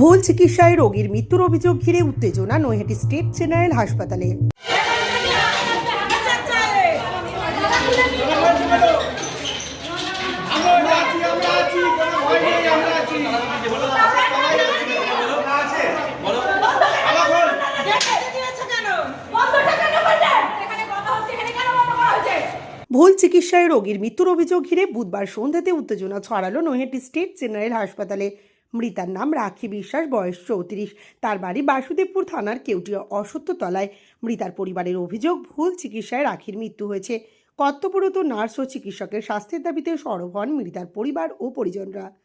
ভুল চিকিৎসায় রোগীর মৃত্যুর অভিযোগ ঘিরে উত্তেজনা নৈহাটি স্টেট জেনারেল হাসপাতালে। ভুল চিকিৎসায় রোগীর মৃত্যুর অভিযোগ ঘিরে বুধবার সন্ধ্যাতে উত্তেজনা ছড়ালো নৈহাটি স্টেট জেনারেল হাসপাতালে। মৃতার নাম রাখি বিশ্বাস, বয়স চৌত্রিশ। তার বাড়ি বাসুদেবপুর থানার কেউটিয়া অসত্যতলায় মৃতার পরিবারের অভিযোগ, ভুল চিকিৎসায় রাখির মৃত্যু হয়েছে। কর্তব্যরত নার্স ও চিকিৎসকের স্বাস্থ্যের দাবিতে সরব হন মৃতার পরিবার ও পরিজনরা।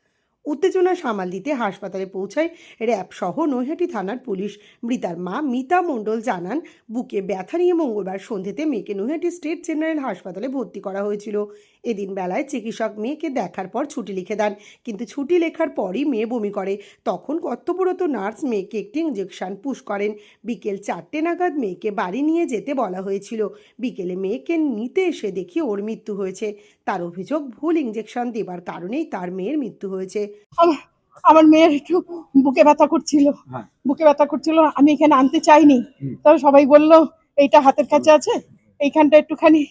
উত্তেজনা সামাল দিতে হাসপাতালে পৌঁছায় র্যাব সহ নৈহাটি থানার পুলিশ। মৃতার মা মিতা মণ্ডল জানান, বুকে ব্যথা নিয়ে মঙ্গলবার সন্ধ্যেতে মেয়েকে নৈহাটি স্টেট জেনারেল হাসপাতালে ভর্তি করা হয়েছিল। এদিন বেলায় চিকিৎসক মেয়েকে দেখার পর ছুটি লিখে দেন, কিন্তু ছুটি লেখার পরই মেয়ে বমি করে। তখন কর্তব্যরত নার্স মেয়েকে একটি ইঞ্জেকশন পুশ করেন। বিকেল চারটে নাগাদ মেয়েকে বাড়ি নিয়ে যেতে বলা হয়েছিল। বিকেলে মেয়েকে নিতে এসে দেখি ওর মৃত্যু হয়েছে। তার অভিযোগ, ভুল ইঞ্জেকশন দেবার কারণেই তার মেয়ের মৃত্যু হয়েছে। আমার আমার মেয়ের একটু বুকে ব্যথা করছিল। হ্যাঁ। বুকে ব্যথা করছিল আমি এখানে আনতে চাইনি। তবে সবাই বলল এইটা হাতের কাছে আছে এইখানটা একটুখানি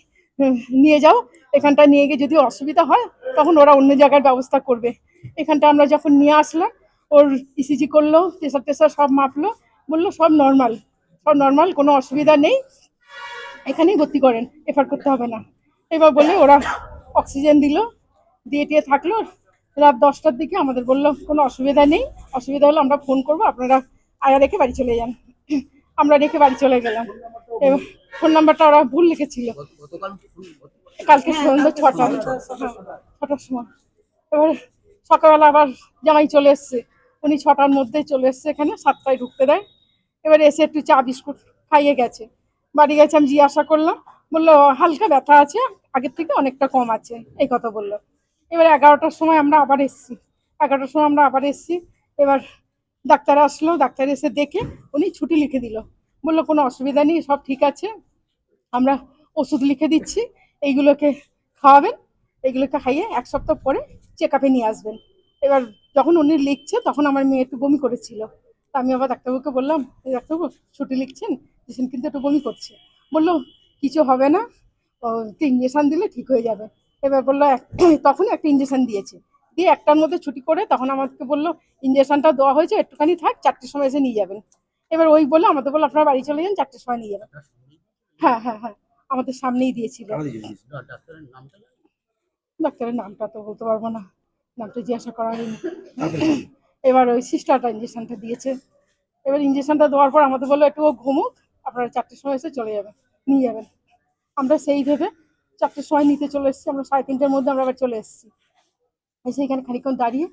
নিয়ে যাও। এখানটা নিয়ে গিয়ে যদি অসুবিধা হয় তখন ওরা অন্য জায়গার ব্যবস্থা করবে। এখানটা আমরা যখন নিয়ে আসলাম ওর ইসিজি করল প্রেশার টেশার সব মাপলো বলল সব নর্মাল সব নর্মাল কোনো অসুবিধা নেই। এখানেই ভর্তি করেন এফার করতে হবে না। এবার বলে ওরা অক্সিজেন দিল দিয়ে টিয়ে থাকল রাত দশটার দিকে আমাদের বলল, কোনো অসুবিধা নেই, অসুবিধা হলে আমরা ফোন করব, আপনারা আয়া রেখে বাড়ি চলে যান। আমরা রেখে বাড়ি চলে গেলাম। এবার ফোন নাম্বারটা ওরা ভুল লিখেছিল। কালকে সন্ধ্যে ছটা, ছটার সময়। এবার সকালবেলা আবার জামাই চলে এসছে। উনি ছটার মধ্যে চলে এসছে এখানে, সাতটায় ঢুকতে দেয়। এবার এসে একটু চা, বিস্কুট খাইয়ে গেছে। বাড়ি গেছে, আমি জিজ্ঞাসা করলাম, বলল, হালকা ব্যথা আছে, আগের থেকে অনেকটা কম আছে। এই কথা বলল। এবার এগারোটার সময় আমরা আবার এসছি। এগারোটার সময় আমরা আবার এসছি। এবার ডাক্তার আসলো, ডাক্তার এসে দেখে উনি ছুটি লিখে দিল। বলল, কোনো অসুবিধা নেই, সব ঠিক আছে। আমরা ওষুধ লিখে দিচ্ছি। এইগুলোকে খাওয়াবেন। এইগুলোকে খাইয়ে এক সপ্তাহ পরে চেক আপে নিয়ে আসবেন। এবার যখন উনি লিখছে, তখন আমার মেয়ে একটু বমি করেছিল। তা আমি আবার ডাক্তারবাবুকে বললাম, "এই ডাক্তারবাবু, ছুটি লিখছেন? কিন্তু একটু বমি করছে। বলল, কিছু হবে না। ইঞ্জেকশান দিলে ঠিক হয়ে যাবে। এবার বলল তখনই একটা ইঞ্জেকশন দিয়েছে। দিয়ে একটার মধ্যে ছুটি করে তখন আমাকে বলল ইঞ্জেকশনটা দেওয়া হয়েছে একটুখানি থাক চারটের সময় এসে নিয়ে যাবেন। এবার ওই বলল আমাদের বলল আপনারা বাড়ি চলে যান চারটের সময় নিয়ে যাবেন। হ্যাঁ হ্যাঁ হ্যাঁ আমাদের সামনেই দিয়েছিল। ডাক্তারের নামটা? তো বলতে পারব না নামটা জিজ্ঞাসা করা হয়নি। এবার ওই সিস্টারটা ইঞ্জেকশনটা দিয়েছে। এবার ইঞ্জেকশনটা দেওয়ার পর আমাদের বলল একটু ও ঘুমুক আপনারা চারটের সময় এসে চলে যাবেন নিয়ে যাবেন। আমরা সেই ভেবে চারটের সময় নিতে চলে এসেছি আমরা সাড়ে তিনটের মধ্যে আমরা আবার চলে এসেছি। এসে এখানে খানিক্ষণ দাঁড়িয়ে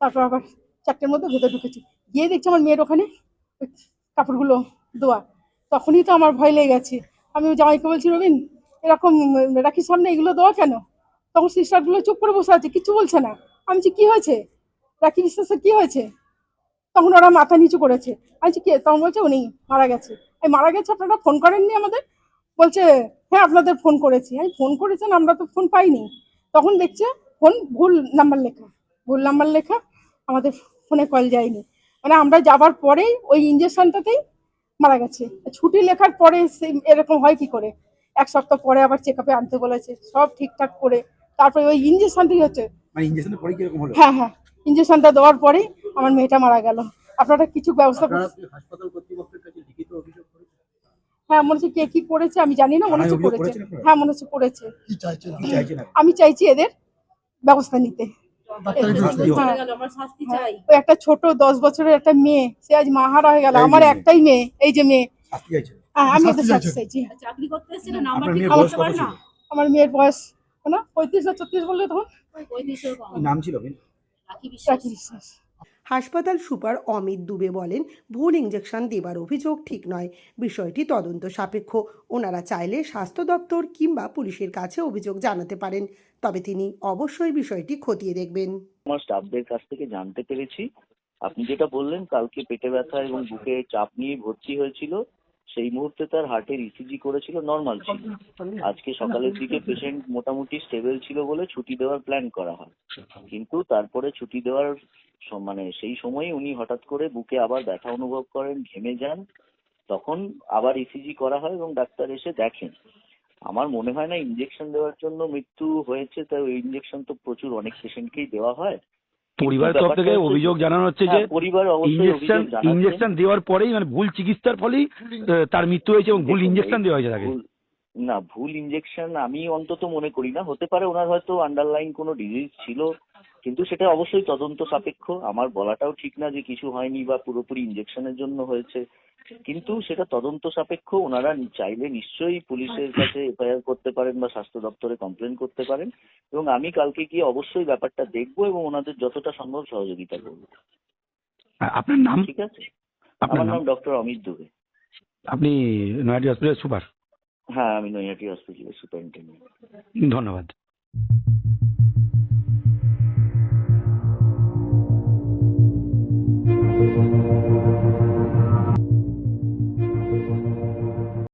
তারপর আবার চারটের মধ্যে ভেতরে ঢুকেছি। গিয়ে দেখছি আমার মেয়ের ওখানে কাপড়গুলো দোয়া। তখনই তো আমার ভয় লেগে গেছে। আমি জামাইকে বলছি রবিন এরকম রাখির সামনে এগুলো দেওয়া কেন? তখন সিস্টারগুলো চুপ করে বসে আছে কিচ্ছু বলছে না। আমি বলছি, কি হয়েছে? রাখি বিশ্বাসের কি হয়েছে? তখন ওরা মাথা নিচু করেছে। আমি কে? তখন বলছে উনি মারা গেছে। এই মারা গেছে আপনারা? ফোন করেননি আমাদের? বলছে হ্যাঁ আপনাদের ফোন করেছি। আমি ফোন করেছেন? আমরা তো ফোন পাইনি। তখন দেখছে ফোন ভুল নাম্বার লেখা ভুল নাম্বার লেখা আমাদের ফোনে কল যায়নি। মানে আমরা যাবার পরেই ওই ইঞ্জেকশনটাতেই মারা গেছে। ছুটি লেখার পরে এরকম হয় কি করে? এক সপ্তাহ পরে আবার চেক আপে আনতে বলেছে সব ঠিকঠাক করে। তারপরে ওই ইঞ্জেকশনটাই হচ্ছে। মানে হ্যাঁ হ্যাঁ ইঞ্জেকশনটা দেওয়ার পরেই আমার মেয়েটা মারা গেল। আপনারা কিছু ব্যবস্থা করুন আপনারা কি হাসপাতাল কর্তৃপক্ষের কাছে লিখিত অভিযোগ করেছেন হ্যাঁ মনে হচ্ছে কে কি করেছে আমি জানি না মনে হচ্ছে করেছে। হ্যাঁ মনে হচ্ছে করেছে? আমি চাইছি এদের ব্যবস্থা নিতে। হ্যাঁ। হ্যাঁ, ওই একটা ছোট দশ বছরের একটা মেয়ে সে আজ মাহারা হয়ে গেল। আমার একটাই মেয়ে এই যে মেয়ে। হ্যাঁ আমি চাইছি। আমার মেয়ের বয়স না পঁয়ত্রিশ না ছত্রিশ বললে তখন? নাম ছিল রাখি বিশ্বাস। হাসপাতাল সুপার অমিত দুবে বলেন, ভুল ইঞ্জেকশন দেবার অভিযোগ ঠিক নয়। বিষয়টি তদন্ত সাপেক্ষ। ওনারা চাইলে স্বাস্থ্য দপ্তর কিংবা পুলিশের কাছে অভিযোগ জানাতে পারেন। তবে তিনি অবশ্যই বিষয়টি খতিয়ে দেখবেন। আমার স্টাফদের কাছ থেকে জানতে পেরেছি। আপনি যেটা বললেন, কালকে পেটে ব্যথা এবং বুকে চাপ নিয়ে ভর্তি হয়েছিল। সেই মুহূর্তে তার হার্টের ইসিজি করেছিল নর্মাল ছিল। আজকে সকালের দিকে পেশেন্ট মোটামুটি স্টেবল ছিল বলে ছুটি দেওয়ার প্ল্যান করা হয়। কিন্তু তারপরে ছুটি দেওয়ার মানে সেই সময়ই উনি হঠাৎ করে বুকে আবার ব্যথা অনুভব করেন ঘেমে যান। তখন আবার ইসিজি করা হয় এবং ডাক্তার এসে দেখেন। আমার মনে হয় না ইঞ্জেকশন দেওয়ার জন্য মৃত্যু হয়েছে তাই ওই ইঞ্জেকশন তো প্রচুর অনেক পেশেন্টকেই দেওয়া হয়। পরিবারের তরফ থেকে অভিযোগ জানানো হচ্ছে যে হ্যাঁ, পরিবার অবশ্যই ইঞ্জেকশন ইঞ্জেকশন দেওয়ার পরেই মানে ভুল চিকিৎসার ফলেই তার মৃত্যু হয়েছে এবং ভুল ইনজেকশন ইঞ্জেকশন দেওয়া হয়েছে তাকে। না ভুল ইঞ্জেকশন আমি অন্তত মনে করি না। হতে পারে ওনার হয়তো আন্ডারলাইন কোনো ডিজিজ ছিল। কিন্তু সেটা অবশ্যই তদন্ত সাপেক্ষ। আমার বলাটাও ঠিক না যে কিছু হয়নি বা পুরোপুরি ইঞ্জেকশনের জন্য হয়েছে। কিন্তু সেটা তদন্ত সাপেক্ষ ওনারা চাইলে নিশ্চয়ই পুলিশের কাছে এফআইআর করতে পারেন বা স্বাস্থ্য দপ্তরে কমপ্লেন করতে পারেন। এবং আমি কালকে গিয়ে অবশ্যই ব্যাপারটা দেখব এবং ওনাদের যতটা সম্ভব সহযোগিতা করব। আপনার নাম? ঠিক আছে? আমার নাম? ডক্টর অমিত দুবে। আপনি নয়াটি হসপিটাল সুপার? হ্যাঁ আমি নৈহাটি হসপিটালের সুপারিনটেন্ডেন্ট ধন্যবাদ।